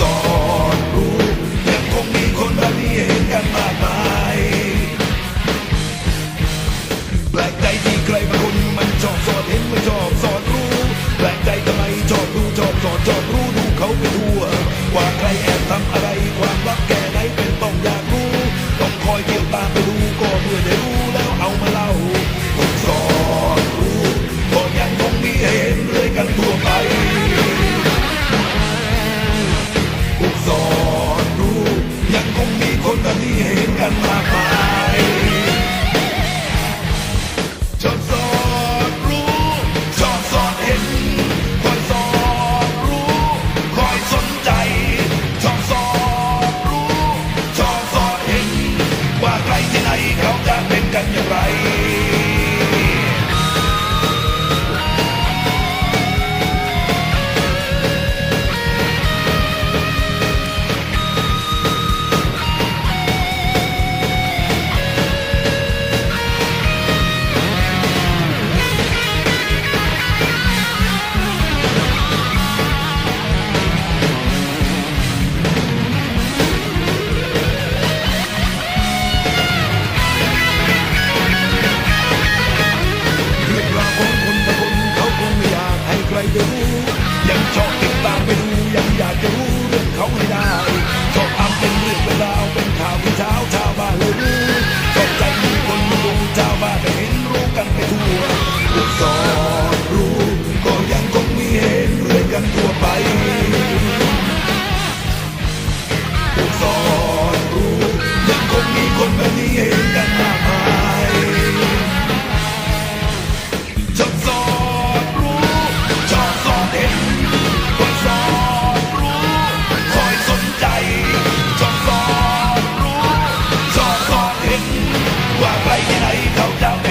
สอนรู้ยังคงมีคนแบบนี้เห็นกันมากมายแปลกใจที่ใครบางคนมันชอบสอนเห็นไม่ชอบสอนรู้แปลกใจทำไมชอบรู้ชอบสอนชอบรู้ดูเขาไปทัวว่าใครแอบทำอะไรความลับแก่ไหนเป็นต้องอยากรู้ ต้องคอยเกี่ยวตามไป that you're right. บางไม่รู้ยังอยากจะรู้ and I go down.